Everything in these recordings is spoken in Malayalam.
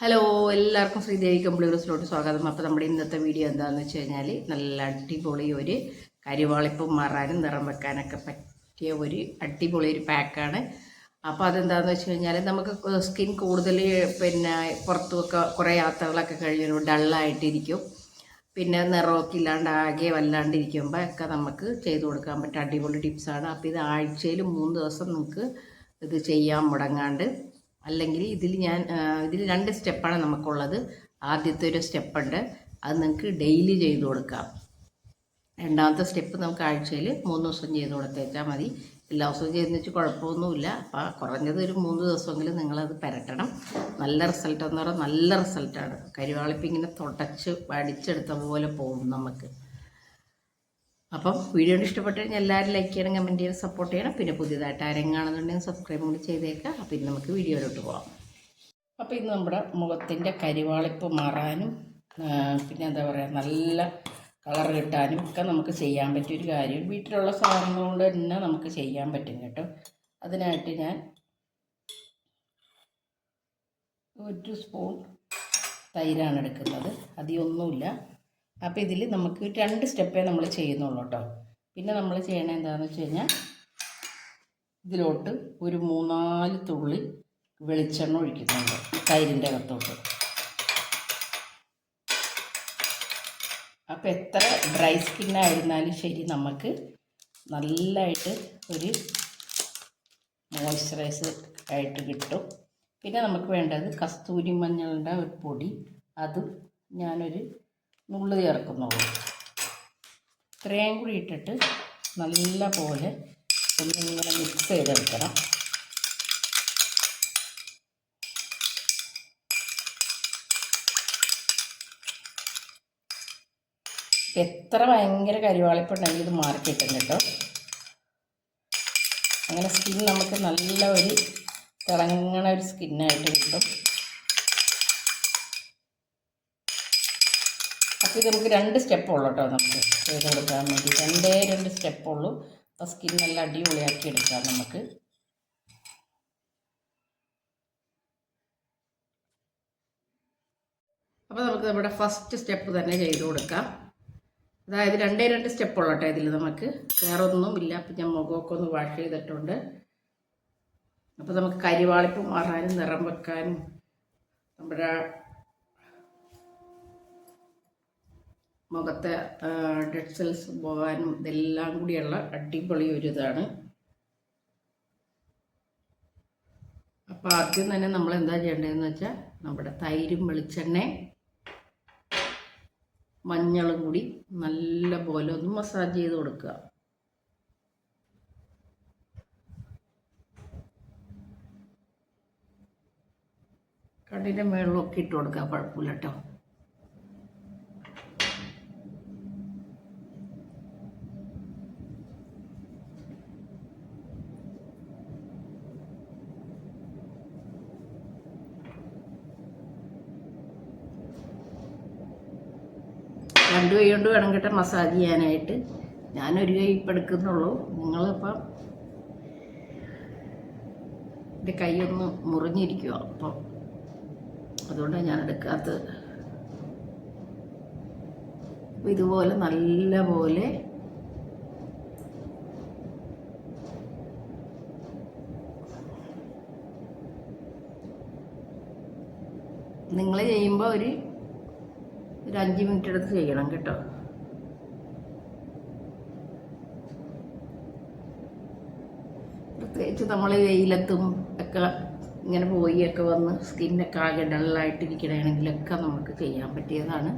ഹലോ എല്ലാവർക്കും ശ്രീദേവി കമ്പ്യൂട്ടേഴ്സിലോട്ട് സ്വാഗതം. അപ്പോൾ നമ്മുടെ ഇന്നത്തെ വീഡിയോ എന്താണെന്ന് വെച്ച് കഴിഞ്ഞാൽ നല്ല അടിപൊളി ഒരു കരിവാളിപ്പം മാറാനും നിറം വെക്കാനൊക്കെ പറ്റിയ ഒരു അടിപൊളി ഒരു പാക്കാണ്. അപ്പോൾ അതെന്താണെന്ന് വെച്ച് കഴിഞ്ഞാൽ നമുക്ക് സ്കിൻ കൂടുതൽ പിന്നെ പുറത്തുമൊക്കെ കുറേ യാത്രകളൊക്കെ കഴിഞ്ഞു ഡള്ളായിട്ടിരിക്കും. പിന്നെ നിറമൊക്കെ ഇല്ലാണ്ട് ആകെ വല്ലാണ്ടിരിക്കുമ്പോൾ ഒക്കെ നമുക്ക് ചെയ്തു കൊടുക്കാൻ പറ്റും അടിപൊളി ടിപ്സാണ്. അപ്പോൾ ഇത് ആഴ്ചയിൽ മൂന്ന് ദിവസം നമുക്ക് ഇത് ചെയ്യാൻ മുടങ്ങാണ്ട് അല്ലെങ്കിൽ ഇതിൽ ഞാൻ ഇതിൽ രണ്ട് സ്റ്റെപ്പാണ് നമുക്കുള്ളത്. ആദ്യത്തെ ഒരു സ്റ്റെപ്പുണ്ട്. അത് നിങ്ങൾക്ക് ഡെയിലി ചെയ്ത് കൊടുക്കാം. രണ്ടാമത്തെ സ്റ്റെപ്പ് നമുക്ക് ആഴ്ചയിൽ മൂന്ന് ദിവസം ചെയ്ത് കൊടുത്തേച്ചാൽ മതി. എല്ലാ ദിവസവും ചെയ്തെന്ന് വെച്ചാൽ കുഴപ്പമൊന്നുമില്ല. അപ്പോൾ കുറഞ്ഞത് ഒരു മൂന്ന് ദിവസമെങ്കിലും നിങ്ങളത് പരട്ടണം. നല്ല റിസൾട്ട് എന്ന് പറഞ്ഞാൽ നല്ല റിസൾട്ടാണ്. കരുവാളിപ്പിങ്ങനെ തുടച്ച് വടിച്ചെടുത്ത പോലെ പോകും നമുക്ക്. അപ്പം വീഡിയോ ഇഷ്ടപ്പെട്ട് കഴിഞ്ഞാൽ എല്ലാവരും ലൈക്ക് ചെയ്യണം കമന്റ് ചെയ്യണം സപ്പോർട്ട് ചെയ്യണം. പിന്നെ പുതിയതായിട്ട് ആരെങ്കിലും കാണുന്നുണ്ടെങ്കിൽ സബ്സ്ക്രൈബ് കൂടി ചെയ്തേക്കാം. അപ്പം ഇന്ന് നമുക്ക് വീഡിയോയിലോട്ട് പോകാം അപ്പോൾ ഇന്ന് നമ്മുടെ മുഖത്തിന്റെ കരിവാളിപ്പ് മാറാനും പിന്നെ എന്താ പറയുക നല്ല കളർ കിട്ടാനും ഒക്കെ നമുക്ക് ചെയ്യാൻ പറ്റിയൊരു കാര്യം. വീട്ടിലുള്ള സാധനങ്ങൾ കൊണ്ട് തന്നെ നമുക്ക് ചെയ്യാൻ പറ്റും കേട്ടോ. അതിനായിട്ട് ഞാൻ ഒരു സ്പൂൺ തൈരാണ് എടുക്കുന്നത്. അധികമൊന്നുമില്ല. അപ്പോൾ ഇതിൽ നമുക്ക് രണ്ട് സ്റ്റെപ്പേ നമ്മൾ ചെയ്യുന്നുള്ളൂ കേട്ടോ പിന്നെ നമ്മൾ ചെയ്യണത് എന്താണെന്ന് വെച്ച് കഴിഞ്ഞാൽ ഇതിലോട്ട് ഒരു മൂന്നാൽ തുള്ളി വെളിച്ചെണ്ണ ഒഴിക്കുന്നുണ്ട് തൈരിന്റെ അകത്തോട്ട്. അപ്പോൾ എത്ര ഡ്രൈ സ്കിന്നായിരുന്നാലും ശരി നമുക്ക് നല്ലതായിട്ട് ഒരു മോയ്സ്ചറൈസ് ആയിട്ട് കിട്ടും. പിന്നെ നമുക്ക് വേണ്ടത് കസ്തൂരി മഞ്ഞളുടെ ഒരു പൊടി അതും ഞാനൊരു നുള്ളു ചേർക്കുന്നുള്ളൂ ഇത്രയും കൂടി ഇട്ടിട്ട് നല്ല പോലെ ഒന്നിങ്ങനെ മിക്സ് ചെയ്തെടുക്കണം. എത്ര ഭയങ്കര കരിവാളിപ്പുണ്ടെങ്കിൽ ഇത് മാറി കിട്ടും. കേട്ടോ അങ്ങനെ സ്കിൻ നമുക്ക് നല്ല ഒരു തിളങ്ങണ ഒരു സ്കിന്നായിട്ട് കിട്ടും. അപ്പോൾ ഇത് നമുക്ക് രണ്ട് സ്റ്റെപ്പ് ഉള്ളൂ കേട്ടോ നമുക്ക്. ചെയ്ത് കൊടുക്കാൻ വേണ്ടി. രണ്ടേ രണ്ട് സ്റ്റെപ്പ് ഉള്ളൂ. അപ്പോൾ സ്കിൻ നല്ല അടിപൊളിയാക്കി എടുക്കാം നമുക്ക്. അപ്പോൾ നമുക്ക് നമ്മുടെ ഫസ്റ്റ് സ്റ്റെപ്പ് തന്നെ ചെയ്ത് കൊടുക്കാം. അതായത് രണ്ടേ രണ്ട് സ്റ്റെപ്പ് കേട്ടോ ഇതിൽ നമുക്ക്. വേറെ ഒന്നുമില്ല അപ്പം ഞാൻ മുഖമൊക്കെ ഒന്ന് വാഷ് ചെയ്തിട്ടുണ്ട്. അപ്പോൾ നമുക്ക് കരിവാളിപ്പ് മാറാനും നിറം വെക്കാനും നമ്മുടെ മുഖത്തെ ഡെഡ് സെൽസ് പോകാനും ഇതെല്ലാം കൂടിയുള്ള അടിപൊളി ഒരു ഇതാണ് അപ്പോൾ ആദ്യം തന്നെ നമ്മൾ എന്താ ചെയ്യേണ്ടതെന്ന് വെച്ചാൽ നമ്മുടെ തൈരും വെളിച്ചെണ്ണയും മഞ്ഞളും കൂടി നല്ല പോലെ ഒന്ന് മസാജ് ചെയ്ത് കൊടുക്കുക. കണ്ണിന്റെ മേളിലൊക്കെ ഇട്ട് കൊടുക്കുക കുഴപ്പമില്ല കേട്ടോ. രണ്ട് കൈ കൊണ്ട് വേണം കേട്ടോ മസാജ് ചെയ്യാനായിട്ട്. ഞാനൊരു കൈ ഇപ്പം എടുക്കുന്നുള്ളൂ. നിങ്ങളിപ്പം എന്റെ കൈയൊന്ന് മുറിഞ്ഞിരിക്കുക അപ്പം. അതുകൊണ്ടാണ് ഞാൻ എടുക്കാത്തത്. ഇതുപോലെ നല്ല പോലെ നിങ്ങൾ ചെയ്യുമ്പോൾ ഒരു ഒരു അഞ്ച് മിനിറ്റ് എടുത്ത് ചെയ്യണം കേട്ടോ. പ്രത്യേകിച്ച് നമ്മൾ വെയിലത്തും ഒക്കെ ഇങ്ങനെ പോയി ഒക്കെ വന്ന് സ്കിന്നൊക്കെ ആകെ ഡള്ളായിട്ടിരിക്കണമെങ്കിലൊക്കെ നമുക്ക് ചെയ്യാൻ പറ്റിയതാണ്.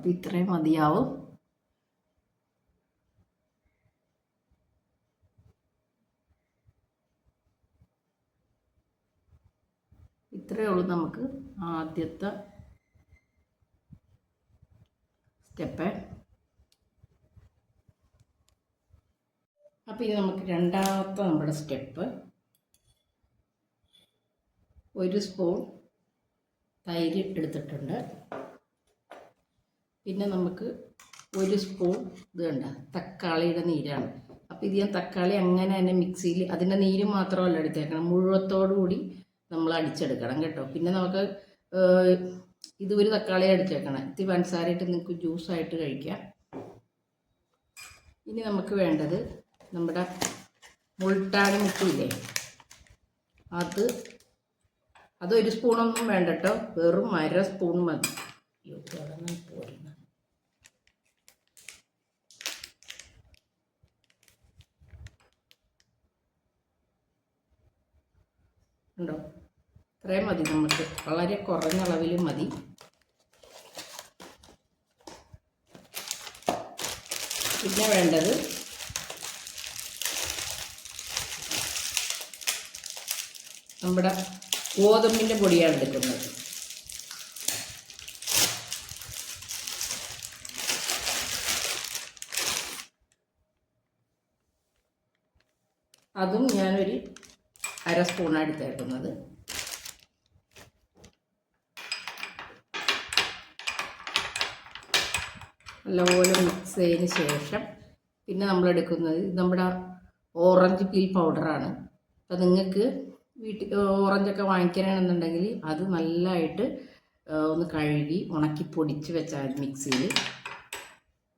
അപ്പോൾ ഇത്രയും മതിയാവും. ഇത്രയേ ഉള്ളൂ നമുക്ക് ആദ്യത്തെ സ്റ്റെപ്പ്. അപ്പോൾ ഇത് നമുക്ക് രണ്ടാമത്തെ നമ്മുടെ സ്റ്റെപ്പ്. ഒരു സ്പൂൺ തൈര് എടുത്തിട്ടുണ്ട് പിന്നെ നമുക്ക് ഒരു സ്പൂൺ ഇത് കണ്ട തക്കാളിയുടെ നീരാണ്. അപ്പോൾ ഇത് ഞാൻ തക്കാളി അങ്ങനെ തന്നെ മിക്സിയിൽ അതിന്റെ നീര് മാത്രമല്ല എടുത്തേക്കണം. മുഴുവത്തോടു കൂടി നമ്മൾ അടിച്ചെടുക്കണം കേട്ടോ. പിന്നെ നമുക്ക് ഇത് ഒരു തക്കാളി അടിച്ചേക്കണം ഇത്തിരി പഞ്ചസാരയിട്ട് നിങ്ങൾക്ക് ജ്യൂസായിട്ട് കഴിക്കാം. ഇനി നമുക്ക് വേണ്ടത് നമ്മുടെ മുൾട്ടാണി മുട്ടില്ലേ അത് അതൊരു സ്പൂണൊന്നും വേണ്ട കേട്ടോ. വെറും അര സ്പൂൺ മതി. പോരുന്നു. ഉണ്ടോ? ഇത്രയും മതി നമുക്ക് വളരെ കുറഞ്ഞ അളവിൽ മതി. പിന്നെ വേണ്ടത് നമ്മുടെ ഗോതമ്പിന്റെ പൊടിയാണ് എടുക്കുന്നത്. അതും അര സ്പൂണാണ് എടുത്തേക്കുന്നത്. നല്ലപോലെ മിക്സ് ചെയ്തതിന് ശേഷം പിന്നെ നമ്മൾ എടുക്കുന്നത് നമ്മുടെ ഓറഞ്ച് പീൽ പൗഡറാണ് അപ്പം നിങ്ങൾക്ക് വീട്ടിൽ ഓറഞ്ചൊക്കെ വാങ്ങിക്കണമെന്നുണ്ടെങ്കിൽ അത് നല്ലതായിട്ട് ഒന്ന് കഴുകി ഉണക്കി പൊടിച്ച് വെച്ചാൽ മിക്സിയിൽ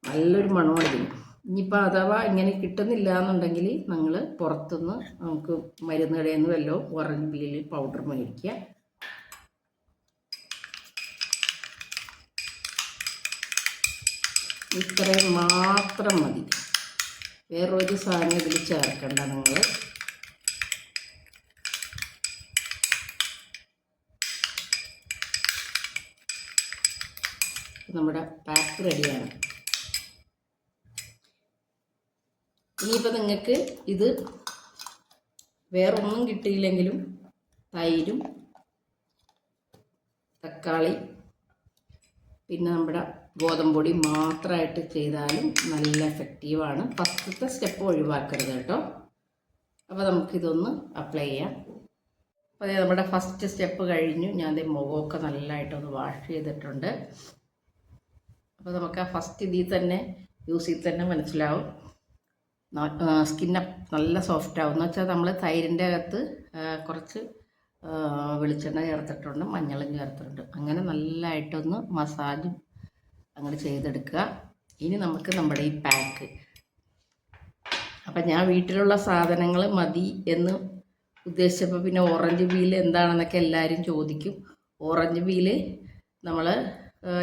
നല്ലൊരു മണമാണ് ഇതിന് ഇനിയിപ്പോൾ അഥവാ ഇങ്ങനെ കിട്ടുന്നില്ല എന്നുണ്ടെങ്കിൽ നിങ്ങൾ പുറത്തുനിന്ന് നമുക്ക് മരുന്ന് കടയിൽ നിന്ന് വല്ലോ പീൽ പൗഡർ മേടിക്കുക. ഇത്രയും മാത്രം മതി. വേറൊരു സാധനം ഇതിൽ ചേർക്കണ്ട നിങ്ങൾ നമ്മുടെ പാക്ക് റെഡിയാണ്. ഇനിയിപ്പോൾ നിങ്ങൾക്ക് ഇത് വേറൊന്നും കിട്ടിയില്ലെങ്കിലും തൈരും തക്കാളി പിന്നെ നമ്മുടെ ഗോതമ്പൊടി മാത്രമായിട്ട് ചെയ്താലും നല്ല എഫക്റ്റീവാണ് ഫസ്റ്റത്തെ സ്റ്റെപ്പ് ഒഴിവാക്കരുത് കേട്ടോ. അപ്പോൾ നമുക്കിതൊന്ന് അപ്ലൈ ചെയ്യാം. അപ്പോൾ അതെ നമ്മുടെ ഫസ്റ്റ് സ്റ്റെപ്പ് കഴിഞ്ഞു. ഞാൻ ദേ മുഖമൊക്കെ നല്ലതായിട്ടൊന്ന് വാഷ് ചെയ്തിട്ടുണ്ട്. അപ്പോൾ നമുക്ക് ആ ഫസ്റ്റ് ഇതിൽ തന്നെ യൂസ് ചെയ്ത് തന്നെ മനസ്സിലാവും. സ്കിന്ന നല്ല സോഫ്റ്റ് ആവും. എന്ന് വെച്ചാൽ നമ്മൾ തൈരിന്റെ അകത്ത് കുറച്ച് വെളിച്ചെണ്ണ ചേർത്തിട്ടുണ്ട് മഞ്ഞളും ചേർത്തിട്ടുണ്ട്. അങ്ങനെ നല്ലതായിട്ടൊന്ന് മസാജും അങ്ങോട്ട് ചെയ്തെടുക്കുക. ഇനി നമുക്ക് നമ്മുടെ ഈ പാക്ക് അപ്പം ഞാൻ വീട്ടിലുള്ള സാധനങ്ങൾ മതി എന്ന് ഉദ്ദേശിച്ചപ്പോൾ പിന്നെ ഓറഞ്ച് വീൽ എന്താണെന്നൊക്കെ എല്ലാവരും ചോദിക്കും. ഓറഞ്ച് വീൽ നമ്മൾ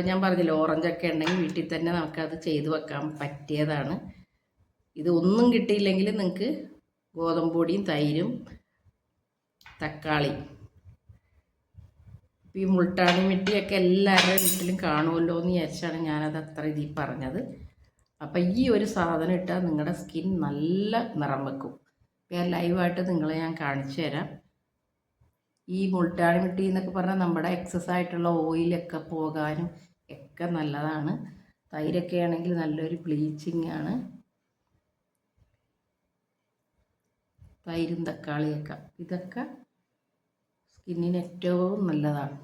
ഞാൻ പറഞ്ഞില്ല ഓറഞ്ചൊക്കെ ഉണ്ടെങ്കിൽ വീട്ടിൽ തന്നെ നമുക്കത് ചെയ്തു വെക്കാൻ പറ്റിയതാണ്. ഇത് ഒന്നും കിട്ടിയില്ലെങ്കിൽ നിങ്ങൾക്ക് ഗോതമ്പ് പൊടിയും തൈരും തക്കാളി. ഈ മുൾട്ടാണി മിട്ടിയൊക്കെ എല്ലാവരുടെ വീട്ടിലും കാണുമല്ലോ എന്ന് വിചാരിച്ചാണ് ഞാനത് അത്ര ഇതിൽ പറഞ്ഞത്. അപ്പം ഈ ഒരു സാധനം ഇട്ടാൽ നിങ്ങളുടെ സ്കിൻ നല്ല നിറം വെക്കും. ഞാൻ ലൈവായിട്ട് നിങ്ങളെ ഞാൻ കാണിച്ചു തരാം. ഈ മുൾട്ടാണി മിട്ടി എന്നൊക്കെ പറഞ്ഞാൽ നമ്മുടെ എക്സസ് ആയിട്ടുള്ള ഓയിലൊക്കെ പോകാനും ഒക്കെ നല്ലതാണ്. തൈരൊക്കെ ആണെങ്കിൽ നല്ലൊരു ബ്ലീച്ചിങ് ആണ്. തൈരും തക്കാളിയൊക്കെ. ഇതൊക്കെ സ്കിന്നിന് ഏറ്റവും നല്ലതാണ്.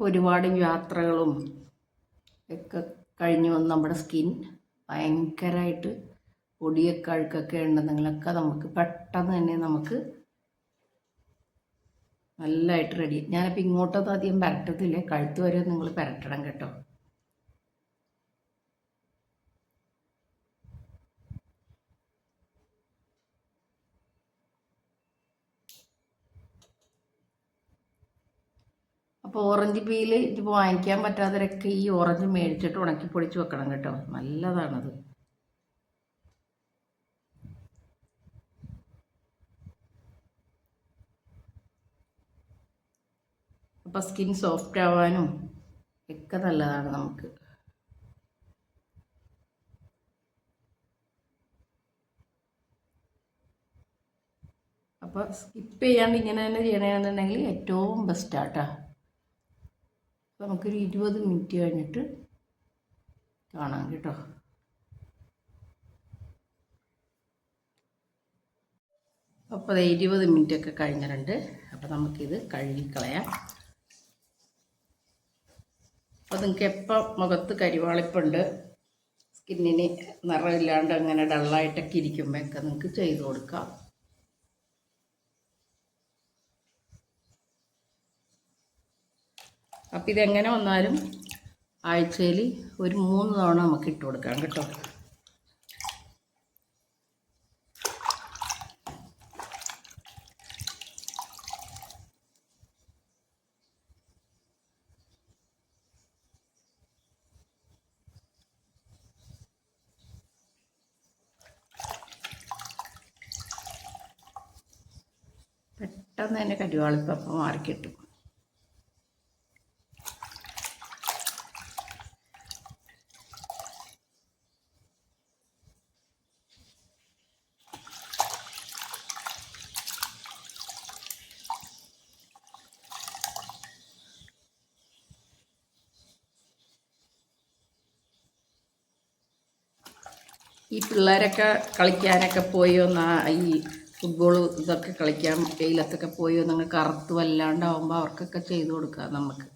ഒരുപാട് യാത്രകളും ഒക്കെ കഴിഞ്ഞ് വന്ന് നമ്മുടെ സ്കിൻ. ഭയങ്കരമായിട്ട് പൊടിയൊക്കെ അഴുക്കൊക്കെ ഉണ്ടെന്നെങ്കിലൊക്കെ നമുക്ക് പെട്ടെന്ന് തന്നെ നമുക്ക് നല്ലതായിട്ട് റെഡി ഞാനിപ്പോൾ ഇങ്ങോട്ടൊന്നും അധികം പരട്ടത്തില്ല. കഴുത്ത് വരെ നിങ്ങൾ പരട്ടണം കേട്ടോ. അപ്പോൾ ഓറഞ്ച് പീൽ ഇതിപ്പോൾ വാങ്ങിക്കാൻ പറ്റാത്തവരൊക്കെ ഈ ഓറഞ്ച് മേടിച്ചിട്ട് ഉണക്കി പൊടിച്ച് വെക്കണം കേട്ടോ. നല്ലതാണത്. അപ്പോൾ സ്കിൻ സോഫ്റ്റ് ആവാനും ഒക്കെ നല്ലതാണ് നമുക്ക്. അപ്പോൾ സ്കിപ്പ് ചെയ്യാണ്ട് ഇങ്ങനെ തന്നെ ചെയ്യണമെന്നുണ്ടെങ്കിൽ ഏറ്റവും ബെസ്റ്റാട്ടോ അപ്പോൾ നമുക്കൊരു ഇരുപത് മിനിറ്റ് കഴിഞ്ഞിട്ട് കാണാം കേട്ടോ. അപ്പോൾ ഇരുപത് മിനിറ്റ് ഒക്കെ കഴിഞ്ഞിട്ടുണ്ട്. അപ്പോൾ നമുക്കിത് കഴുകിക്കളയാം. അപ്പോൾ നിങ്ങൾക്ക് എപ്പോൾ മുഖത്ത് കരിവാളിപ്പുണ്ട് സ്കിന്നിന് നിറമില്ലാണ്ട് അങ്ങനെ ഡള്ളായിട്ടൊക്കെ ഇരിക്കുമ്പോഴൊക്കെ നിങ്ങൾക്ക് ചെയ്ത് കൊടുക്കാം. അപ്പം ഇതെങ്ങനെ വന്നാലും ആഴ്ചയിൽ ഒരു മൂന്ന് തവണ നമുക്ക് ഇട്ട് കൊടുക്കാം കേട്ടോ. പെട്ടെന്ന് തന്നെ കരിവാളിപ്പം മാറിക്കിട്ടും ഈ പിള്ളേരൊക്കെ കളിക്കാനൊക്കെ പോയി? ഒന്ന് ഈ ഫുട്ബോൾ ഇതൊക്കെ കളിക്കാൻ വെയിലത്തൊക്കെ പോയി? ഒന്ന് കറുത്ത് വല്ലാണ്ടാവുമ്പോൾ അവർക്കൊക്കെ ചെയ്തു കൊടുക്കാം നമുക്ക്.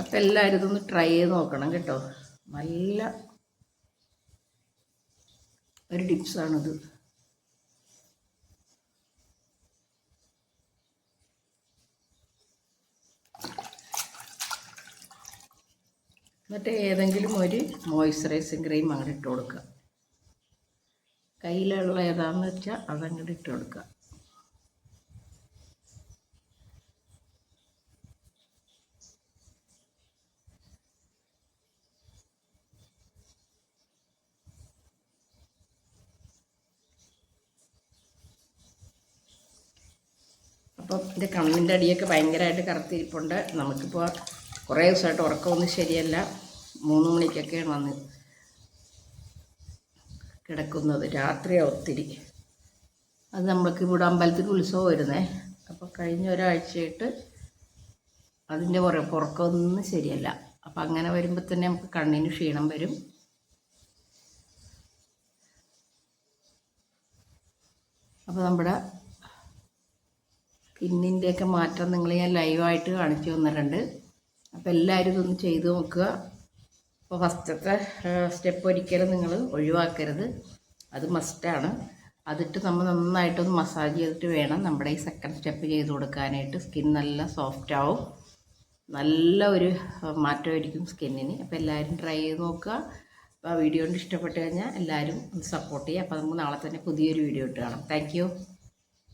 അപ്പം എല്ലാവരും ഇതൊന്ന് ട്രൈ ചെയ്ത് നോക്കണം കേട്ടോ. നല്ല ഒരു ടിപ്സാണിത് എന്നിട്ട് ഏതെങ്കിലും ഒരു മോയ്സ്ചറൈസിങ് ക്രീം അങ്ങോട്ട് ഇട്ട് കൊടുക്കുക. കയ്യിലുള്ള ഏതാണെന്ന് വെച്ചാൽ അതങ്ങോട്ട് ഇട്ട് കൊടുക്കുക. അപ്പം എന്റെ കണ്ണിന്റെ അടിയൊക്കെ ഭയങ്കരമായിട്ട് കറുത്തിരിപ്പുണ്ട്. നമുക്കിപ്പോൾ കുറേ ദിവസമായിട്ട് ഉറക്കമൊന്നും ശരിയല്ല. മൂന്ന് മണിക്കൊക്കെയാണ് വന്ന് കിടക്കുന്നത്. രാത്രിയാണ് ഒത്തിരി. അത് നമ്മൾക്ക് ഇവിടെ അമ്പലത്തിൽ ഉത്സവം വരുന്നേ. അപ്പോൾ കഴിഞ്ഞ ഒരാഴ്ചയായിട്ട് അതിന്റെ കുറേ പുറക്കമൊന്നും ശരിയല്ല. അപ്പം അങ്ങനെ വരുമ്പോൾ തന്നെ നമുക്ക് കണ്ണിന് ക്ഷീണം വരും. അപ്പോൾ നമ്മുടെ സ്കിന്നിന്റെയൊക്കെ മാറ്റം നിങ്ങൾ ഞാൻ ലൈവായിട്ട് കാണിച്ചു തന്നിട്ടുണ്ട്. അപ്പോൾ എല്ലാവരും ഇതൊന്ന് ചെയ്ത് നോക്കുക. അപ്പോൾ ഫസ്റ്റത്തെ സ്റ്റെപ്പ് ഒരിക്കലും നിങ്ങൾ ഒഴിവാക്കരുത്. അത് മസ്റ്റാണ് അതിട്ട് നമ്മൾ നന്നായിട്ടൊന്ന് മസാജ് ചെയ്തിട്ട് വേണം നമ്മുടെ ഈ സെക്കൻഡ് സ്റ്റെപ്പ് ചെയ്ത് കൊടുക്കാനായിട്ട്. സ്കിൻ നല്ല സോഫ്റ്റ് ആവും. നല്ല ഒരു മാറ്റമായിരിക്കും സ്കിന്നിന് അപ്പോൾ എല്ലാവരും ട്രൈ ചെയ്ത് നോക്കുക. അപ്പോൾ ആ വീഡിയോ കൊണ്ട് ഇഷ്ടപ്പെട്ട് കഴിഞ്ഞാൽ എല്ലാവരും ഒന്ന് സപ്പോർട്ട് ചെയ്യുക. അപ്പോൾ നമുക്ക് നാളെ തന്നെ പുതിയൊരു വീഡിയോ ഇട്ട് കാണാം. താങ്ക്